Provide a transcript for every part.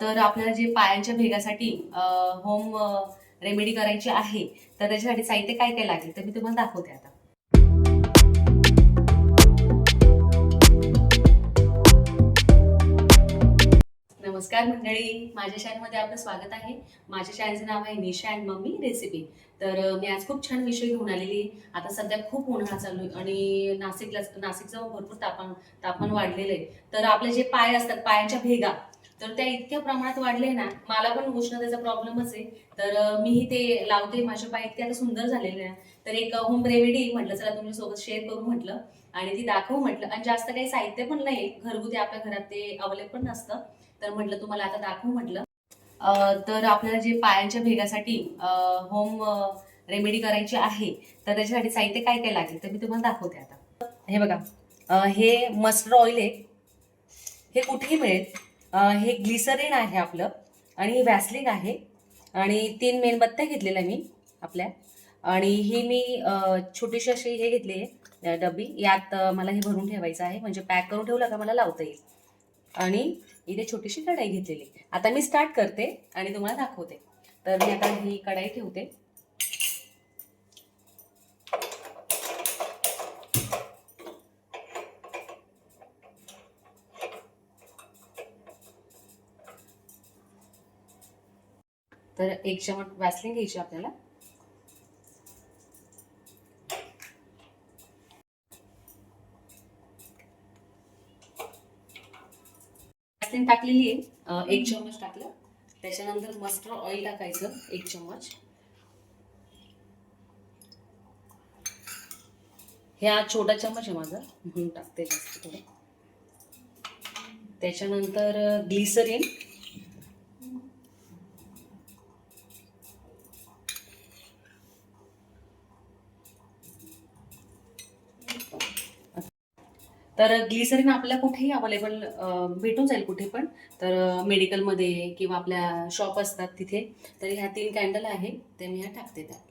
तर आपल्याला जे पायांच्या भेगासाठी होम रेमेडी करायची आहे तर त्याच्यासाठी साहित्य काय काय लागेल तर मी तुम्हाला दाखवते आता. नमस्कार मंडळी माझ्या चॅनलमध्ये आपलं स्वागत आहे. माझ्या चॅनलचं नाव आहे निशा अँड मम्मी रेसिपी तर मी आज खूप छान विषय घेऊन आलेली आता सध्या खूप उन्हाळा चालू आहे आणि नाशिकला नाशिकचं भरपूर तापमान तापमान वाढलेलं आहे. तर आपले जे पाय असतात पायांच्या भेगा तर त्या इतक्या प्रमाणात वाढले ना मला पण उष्णतेचा प्रॉब्लेमच आहे. तर मीही ते लावते माझ्या पाय इतके आता सुंदर झालेले आहे तर एक होम रेमेडी म्हटलं चला तुमच्यासोबत शेअर करू म्हटलं. आणि ती दाखवू म्हटलं. आणि जास्त काही साहित्य पण नाही घरगुती आपल्या घरात ते अवेलेबल नसतं. तर म्हटलं तुम्हाला आता दाखवू म्हटलं. तर आपल्याला जे पायांच्या भेगासाठी होम रेमेडी करायची आहे तर त्याच्यासाठी साहित्य काय काय लागेल तर मी तुम्हाला दाखवते आता. हे बघा. हे मस्टर्ड ऑइल आहे. हे कुठेही मिळेल. हे ग्लिसरीन आहे आपलं आणि हे व्हॅसलिन आहे. आणि तीन मेणबत्त्या घेतलेल्या मी आपल्या. आणि ही मी छोटीशी अशी हे घेतली आहे डबी यात मला हे भरून ठेवायचं आहे. म्हणजे पॅक करून ठेवलं का मला लावता येईल. आणि इथे छोटीशी कढाई घेतलेली आता मी स्टार्ट करते आणि तुम्हाला दाखवते. तर मी आता ही कढाई ठेवते. तर एक चमच वॅसलिन घ्यायची आपल्याला. वॅसलिन टाकलेली आहे. एक चम्मच टाकलं. त्याच्यानंतर मस्टर्ड ऑइल टाकायचं एक चम्मच. हे हा छोटा चम्मच आहे माझा. म्हणून टाकते जास्त थोडं त्याच्यानंतर ग्लिसरीन. तर ग्लिसरीन आपल्याला कुठेही अवेलेबल भेटून जाईल कुठे पण. तर मेडिकलमध्ये किंवा आपल्या शॉप असतात तिथे. तर ह्या तीन कॅन्डल आहे ते मी ह्या टाकते त्यात.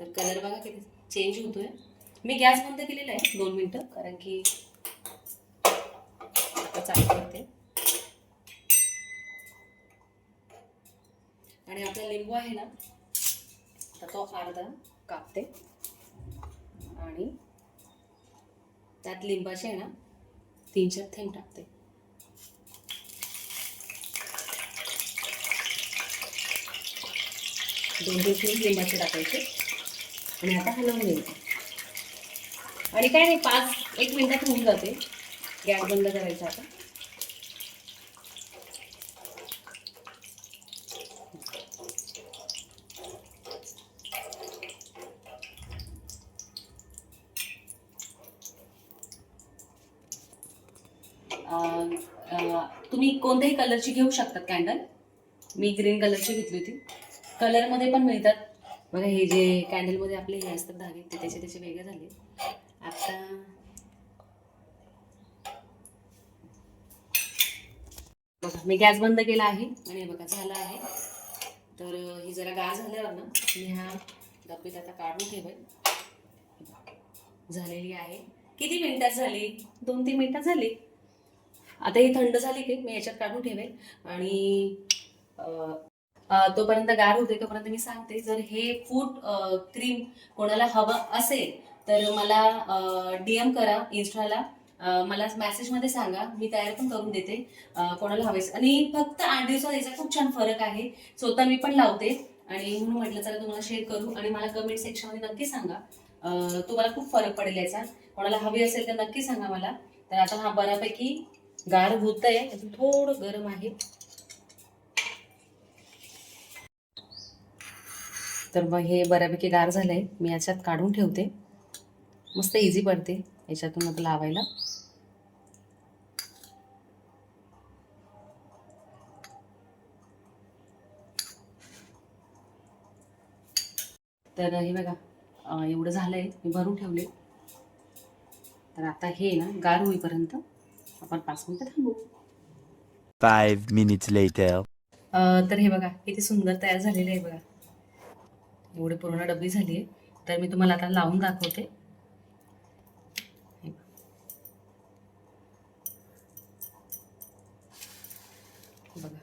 तर कलर बघा किती चेंज होतोय. मी गॅस बंद केलेला आहे दोन मिनटं कारण की आता चालू करते. आणि आपला लिंबू आहे ना तर तो अर्धा कापते. आणि त्यात लिंबाचे आहे ना तीन चार थेंब टाकते. दोन दोन थेंब लिंबाचे टाकायचे. आणि आता हलवून घ्यायचे. आणि काय नाही पाच एक मिनिटात होऊन जाते. गॅस बंद करायचा आता अं, अं, तुम्ही कोणत्याही कलरची घेऊ शकतात कॅन्डल मी ग्रीन कलरची घेतली होती. कलरमध्ये पण मिळतात. बघा हे जे कॅन्डलमध्ये आपले हे असतात धागे ते त्याचे त्याचे वेगळे झाले. आता बघा मी गॅस बंद केला आहे आणि हे बघा झालं आहे. तर ही जरा गाळ झाल्यावर ना मी ह्या डब्बीत आता काढून ठेवेल. झालेली आहे. किती मिनिटात झाली? दोन तीन मिनिटात झाली. आता ही थंड झाली की मी याच्यात काढून ठेवेल. आणि तोपर्यंत गार होते तोपर्यंत मी सांगते जर हे फूड क्रीम कोणाला हवं असेल तर मला डीएम करा इन्स्टाला. मला मेसेजमध्ये सांगा मी तयार पण करून देते कोणाला हवेस आणि फक्त आठ दिवसात याचा खूप छान फरक आहे. स्वतः मी पण लावते. आणि म्हणून म्हटलं चला तुम्हाला शेअर करू. आणि मला कमेंट सेक्शनमध्ये नक्की सांगा. तुम्हाला खूप फरक पडेल याचा. कोणाला हवी असेल तर नक्की सांगा मला. तर आता हा बऱ्यापैकी गार होत आहे. अजून थोडं गरम आहे. तर मग हे बऱ्यापैकी गार झालंय. मी याच्यात काढून ठेवते. मस्त इझी पडते याच्यातून आता लावायला. तर हे बघा एवढं झालंय. मी भरून ठेवले. तर आता हे ना गार होईपर्यंत आपण पाच मिनिटं थांबू. फाईव्ह मिनिट लेटर तर हे बघा किती सुंदर तयार झालेले आहे बघा. एवढी पूर्ण डबी झाली आहे. तर मी तुम्हाला आता लावून दाखवते. हे बघा. बघा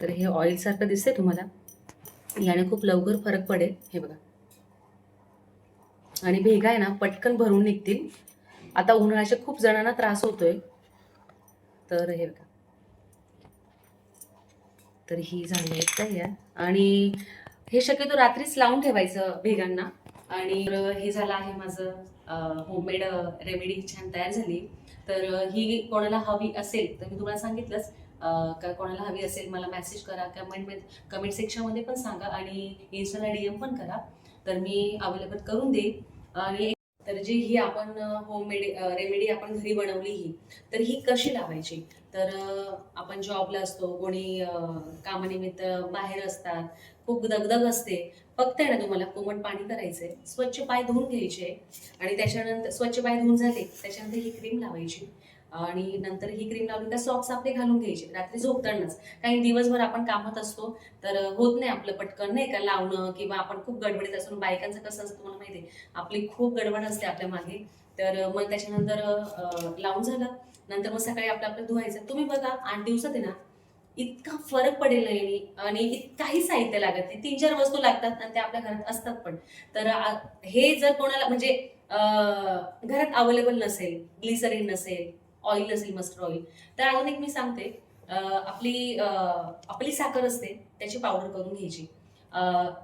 तर हे ऑइल सारखं दिसतंय तुम्हाला. याने खूप लवकर फरक पडेल. हे बघा. आणि भेगा आहे ना पटकन भरून निघतील. आता उन्हाळ्याचे खूप जणांना त्रास होतोय. तर हे बघा. तर ही झाली आहे तयार. आणि हे शक्यतो रात्रीच लावून ठेवायचं भेगांना. आणि हे झालं आहे माझं होममेड रेमेडी छान तयार झाली. तर ही कोणाला हवी असेल तर मी तुम्हाला सांगितलंच. का कोणाला हवी असेल मला मेसेज करा. कमेंट कमेंट सेक्शनमध्ये पण सांगा आणि इन्स्टाला डी एम पण करा. तर मी अवेलेबल करून देईन. आणि तर जी ही आपण होममेड रेमेडी आपण घरी बनवली ही तर ही कशी लावायची? तर आपण जॉबला असतो कोणी कामानिमित्त बाहेर असतात खूप दगदग असते. फक्त आहे ना तुम्हाला कोमट पाणी करायचंय स्वच्छ पाय धुवून घ्यायचे. आणि त्याच्यानंतर स्वच्छ पाय धुवून झाले त्याच्यानंतर ही क्रीम लावायची. आणि नंतर ही क्रीम लावली का सॉक्स आपले घालून घ्यायचे. रात्री झोपतानाच. काही दिवसभर आपण कामात असतो तर होत नाही आपलं पटकन नाही का लावणं किंवा आपण खूप गडबडीत असतो. बायकांचं कसं असतं तुम्हाला माहिती आहे? आपली खूप गडबड असते आपल्या मागे. तर मग त्याच्यानंतर लावून झालं. नंतर मग सकाळी आपलं आपलं धुवायचं. तुम्ही बघा आठ दिवसात आहे ना इतका फरक पडेल नाही आणि इतकाही साहित्य लागत नाही. तीन चार वस्तू लागतात आणि त्या आपल्या घरात असतात पण. तर हे जर कोणाला म्हणजे घरात अवेलेबल नसेल ग्लिसरीन नसेल ऑइल असेल मस्टर्ड ऑइल तर अजून एक मी सांगते. आपली आपली साखर असते त्याची पावडर करून घ्यायची.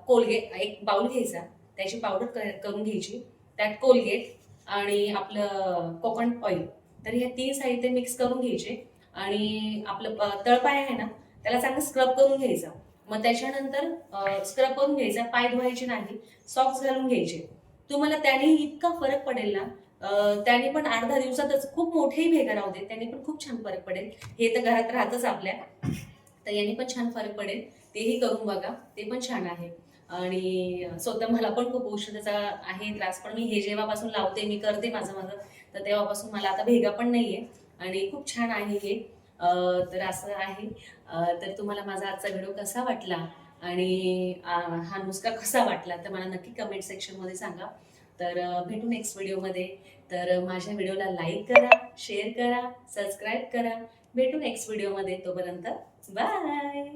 कोलगेट एक बाउल घ्यायचा. त्याची पावडर करून घ्यायची. त्यात कोलगेट आणि आपलं कोकण ऑइल तर हे तीन साहित्य मिक्स करून घ्यायचे. आणि आपलं तळपाय आहे ना त्याला चांगलं स्क्रब करून घ्यायचा. मग त्याच्यानंतर स्क्रब करून घ्यायचा. पाय धुवायचे नाही. सॉक्स घालून घ्यायचे. तुम्हाला त्याने इतका फरक पडेल ना त्याने पण आठ दहा दिवसातच खूप मोठेही भेगा राहू त्यांनी त्याने पण खूप छान फरक पडेल. हे तर घरात राहतच आपल्या तर याने पण छान फरक पडेल. तेही करून बघा. ते पण छान आहे. आणि स्वतः मला पण खूप औषधाचा आहे त्रास पण मी हे जेव्हापासून लावते मी करते माझं माझं तर तेव्हापासून मला आता भेगा पण नाहीये. आणि खूप छान आहे हे. तर असं आहे. तर तुम्हाला माझा आजचा व्हिडिओ कसा वाटला? आणि हा नुसका कसा वाटला? तर मला नक्की कमेंट सेक्शनमध्ये सांगा. तर भेटू नेक्स्ट व्हिडिओमध्ये तर माझ्या व्हिडिओला लाईक करा शेअर करा सबस्क्राईब करा. भेटू नेक्स्ट व्हिडिओमध्ये तोपर्यंत. बाय